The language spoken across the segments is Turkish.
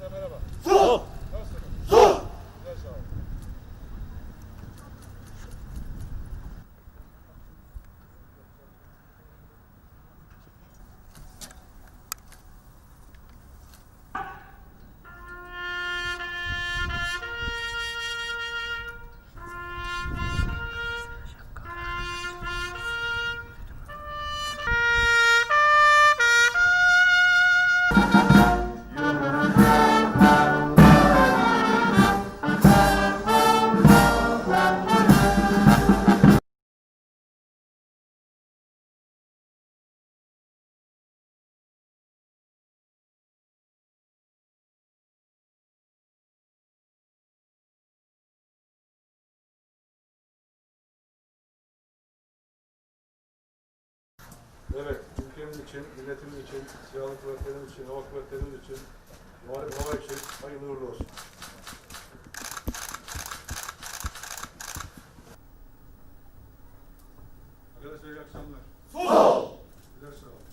Arkadaşlar merhaba. Sol! Evet, ülkemiz için, milletimiz için, silahlı kuvvetlerimiz için, hava kuvvetlerimiz için, muharip hava için hayırlı uğurlu olsun. Arkadaşlar iyi akşamlar. Sol! Güzel sağ olun.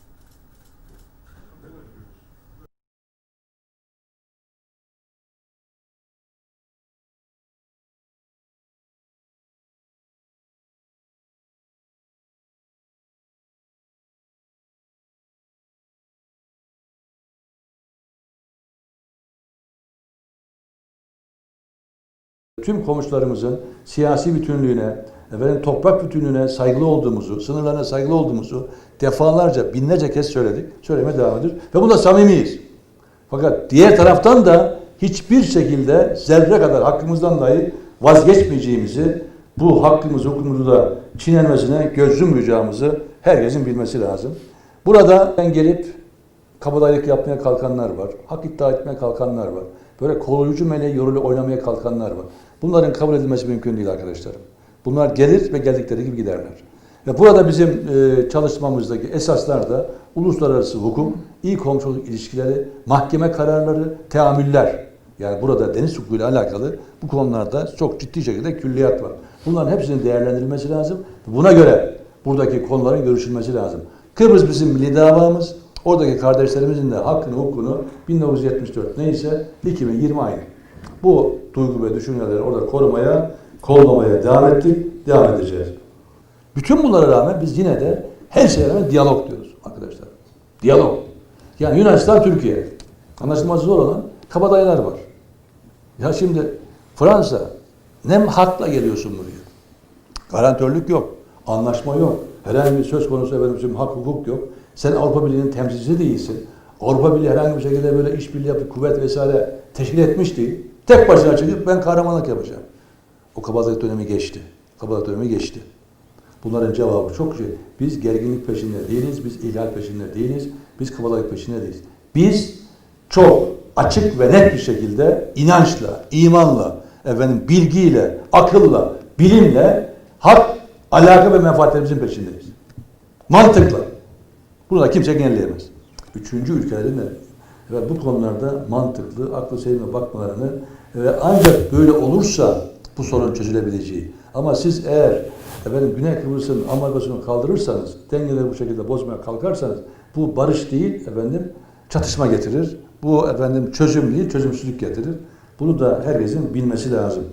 Tüm komşularımızın siyasi bütünlüğüne, efendim toprak bütünlüğüne saygılı olduğumuzu, sınırlarına saygılı olduğumuzu defalarca, binlerce kez söyledik. Söylemeye devam ediyoruz. Ve bunda samimiyiz. Fakat diğer taraftan da hiçbir şekilde zerre kadar hakkımızdan dahi vazgeçmeyeceğimizi, bu hakkımızı, hukukumuzu da çiğnenmesine göz yummayacağımızı herkesin bilmesi lazım. Burada ben gelip kabadayılık yapmaya kalkanlar var. Hak iddia etmeye kalkanlar var. Böyle koruyucu meleği yorulu oynamaya kalkanlar var. Bunların kabul edilmesi mümkün değil arkadaşlarım. Bunlar gelir ve geldikleri gibi giderler. Ve burada bizim e, çalışmamızdaki esaslar da uluslararası hukuk, iyi komşuluk ilişkileri, mahkeme kararları, teamüller. Yani burada deniz hukukuyla alakalı bu konularda çok ciddi şekilde külliyat var. Bunların hepsinin değerlendirilmesi lazım. Buna göre buradaki konuların görüşülmesi lazım. Kıbrıs bizim milli davamız. Oradaki kardeşlerimizin de hakkını, hukukunu 1974 neyse 2020 aynı. Bu duygu ve düşünceleri orada korumaya, kollamaya devam ettik, devam edeceğiz. Bütün bunlara rağmen biz yine de her şeye rağmen diyalog diyoruz arkadaşlar. Diyalog. Yani Yunanistan, Türkiye. Anlaşılması zor olan kabadayılar var. Ya şimdi Fransa ne hakla geliyorsun buraya? Garantörlük yok. Anlaşma yok. Herhangi bir söz konusu efendim şimdi hak hukuk yok. Sen Avrupa Birliği'nin temsilcisi değilsin. Avrupa Birliği herhangi bir şekilde böyle işbirliği yapıp kuvvet vesaire teşkil etmiş değil. Tek başına çıkıp ben kahramanlık yapacağım. O kabadayılık dönemi geçti. Kabadayılık dönemi geçti. Bunların cevabı çok şey. Biz gerginlik peşinde değiliz, biz ihlal peşinde değiliz, biz kabadayılık peşinde değiliz. Biz çok açık ve net bir şekilde inançla, imanla, efendim bilgiyle, akılla, bilimle hak, alaka ve menfaatlerimizin peşindeyiz. Mantıkla. Bunu da kimse engelleyemez. Üçüncü ülkelerin de ve bu konularda mantıklı, aklı selime bakmalarını ve ancak böyle olursa bu sorun çözülebileceği. Ama siz eğer efendim Güney Kıbrıs'ın ambargosunu kaldırırsanız, dengeleri bu şekilde bozmaya kalkarsanız bu barış değil efendim çatışma getirir. Bu efendim çözüm değil, çözümsüzlük getirir. Bunu da herkesin bilmesi lazım.